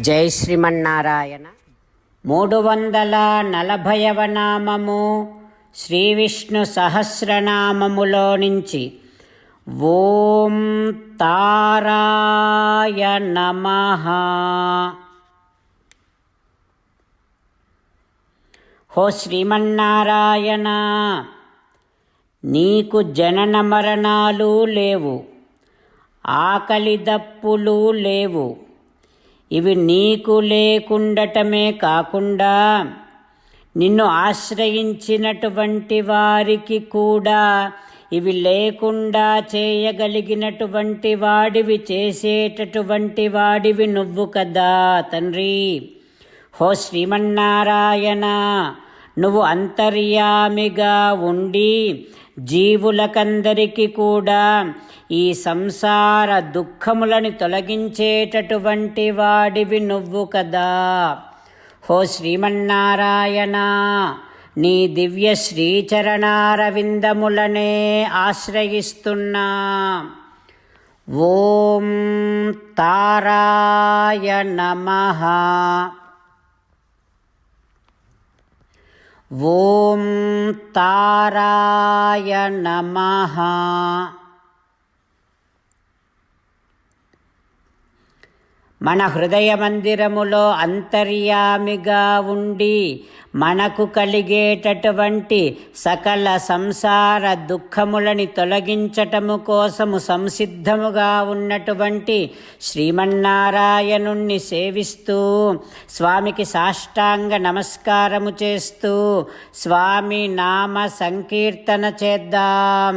జై శ్రీమన్నారాయణ. మూడు వందల నలభైవ నామము శ్రీ విష్ణు సహస్రనామములో నుంచి ఓం తారాయ నమః. హో శ్రీమన్నారాయణ నీకు జనన మరణాలు లేవు ఆకలి దప్పులు లేవు. ఇవి నీకు లేకుండటమే కాకుండా నిన్ను ఆశ్రయించినటువంటి వారికి కూడా ఇవి లేకుండా చేయగలిగినటువంటి వాడివి చేసేటటువంటి వాడివి నువ్వు కదా తండ్రి. హో శ్రీమన్నారాయణ నువ్వు అంతర్యామిగా ఉండి జీవులకందరికీ కూడా ఈ సంసార దుఃఖములను తొలగించేటటువంటి వాడివి నువ్వు కదా. హో శ్రీమన్నారాయణ నీ దివ్య శ్రీచరణారవిందములనే ఆశ్రయిస్తున్నా. ఓం తారాయ నమః. ఓం తారాయ నమః మన హృదయ మందిరములో అంతర్యామిగా ఉండి మనకు కలిగేటటువంటి సకల సంసార దుఃఖములని తొలగించటము కోసము సంసిద్ధముగా ఉన్నటువంటి శ్రీమన్నారాయణుణ్ణి సేవిస్తూ స్వామికి సాష్టాంగ నమస్కారము చేస్తూ స్వామి నామ సంకీర్తన చేద్దాం.